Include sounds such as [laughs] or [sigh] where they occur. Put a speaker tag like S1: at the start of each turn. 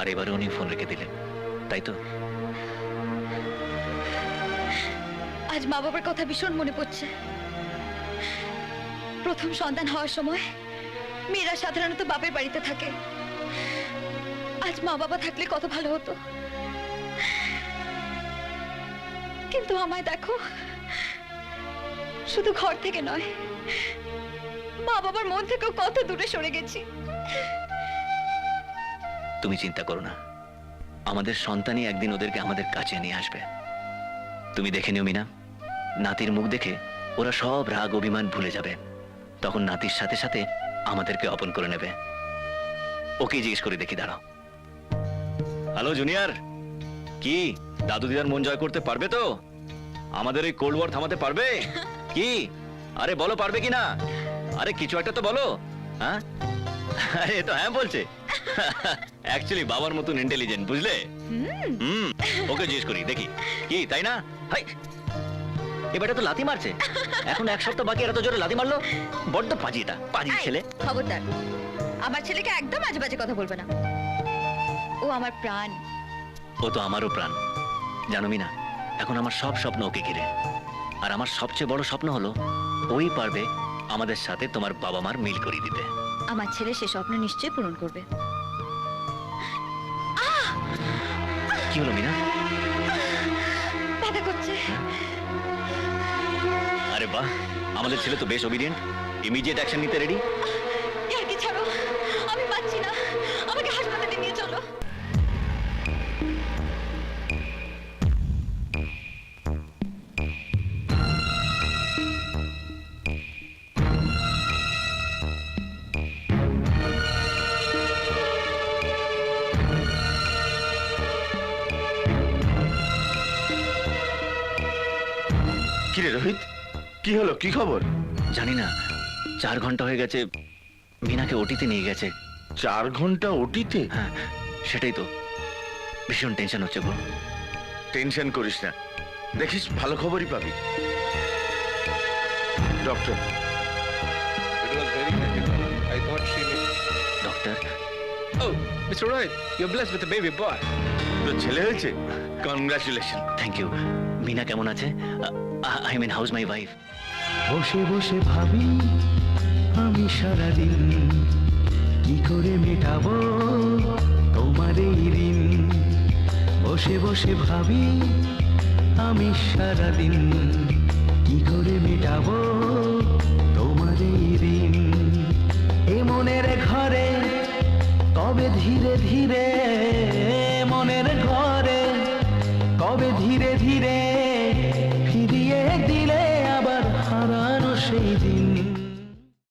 S1: আর এবারে উনি ফোন রেখে দিলেন। তাই তো?
S2: আজ মা বাবার কথা ভীষণ মনে পড়ছে। প্রথম সন্তান হওয়ার সময় মেয়েরা সাধারণত বাপের বাড়িতে থাকে। আজ মা বাবা থাকলে কত ভালো হতো। কিন্তু আমায় দেখো, শুধু ঘর থেকে নয়, মা বাবার মন থেকেও কত দূরে সরে গেছি।
S1: তুমি চিন্তা করো না। আমাদের সন্তানই একদিন ওদেরকে আমাদের কাছে নিয়ে আসবে। তুমি দেখে নিও মিনা নাতির মুখ দেখে ওরা সব রাগ অভিমান ভুলে যাবে। তখন নাতির সাথে সাথে আমাদেরকে অপন করে নেবে। ওকে জিজ্ঞেস করে দেখি দাঁড়াও। Hello junior. কি দাদু দিদার মন জয় করতে পারবে তো? আমাদের এই কোল্ড ওয়ার থামাতে পারবে? [laughs] কি? আরে বলো পারবে কি না? আরে কিছু একটা তো বলো হ্যাঁ? [laughs] এ তো হ্যাঁ বলছে। [laughs] অ্যাকচুয়ালি বাবার মতন ইন্টেলিজেন্ট বুঝলে? হুম। ওকে জিজ্ঞেস করি দেখি। কি তাই না? হাই! এবারে তো লাথি মারছে। [laughs] এখন এক সপ্তাহ বাকি এরা তো জোরে লাথি মারলো? বড্ড পাজি এটা পাজি ছেলে।
S2: খবরদার। আমার ছেলেকে একদম আজে বাজে কথা বলবে না। ও আমার প্রাণ।
S1: ও তো আমারও প্রাণ। জানো না এখন আমার সব স্বপ্ন ওকে ঘিরে। আর আমার সবচেয়ে বড় স্বপ্ন হলো ওই পারবে আমাদের সাথে তোমার বাবা মার মিল করিয়ে দিতে।
S2: আমার ছেলে সে স্বপ্ন নিশ্চয়ই পূরণ করবে।
S1: কি হলো মিনা?
S2: ব্যথা করছে।
S1: আরে বাহ আমাদের ছেলে তো বেশ অভিডিয়েন্ট ইমিডিয়েট অ্যাকশন নিতে রেডি
S2: ইয়ার্কি ছাড়ো আমি পাচ্ছি না।
S3: কি রে রোহিত? কি হলো? কি খবর?
S1: জানি না চার ঘণ্টা হয়ে গেছে মিনাকে ওটিতে নিয়ে গেছে।
S3: চার ঘণ্টা ওটিতে?
S1: হ্যাঁ সেটাই তো। ভীষণ টেনশন হচ্ছে গো।
S3: টেনশন করিস না। দেখিস ভালো খবরই পাবি। Doctor.
S1: Doctor?
S4: Oh, Mr. Rohit, you're blessed with a baby boy.
S3: তোর ছেলে হয়েছে? কনগ্রাচুলেশন
S1: থ্যাংক ইউ মিনা কেমন আছে? I mean how's my wife
S5: বসে বসে ভাবি আমি সারাদিন কি করে মেটাবো তোমার এই ঋণ? বসে বসে ভাবি আমি সারাদিন কি করে মেটাবো তোমার এই ঋণ? এ মনের ঘরে কবে ধীরে ধীরে মনের ঘরে কবে ধীরে ধীরে ফিরিয়ে দিন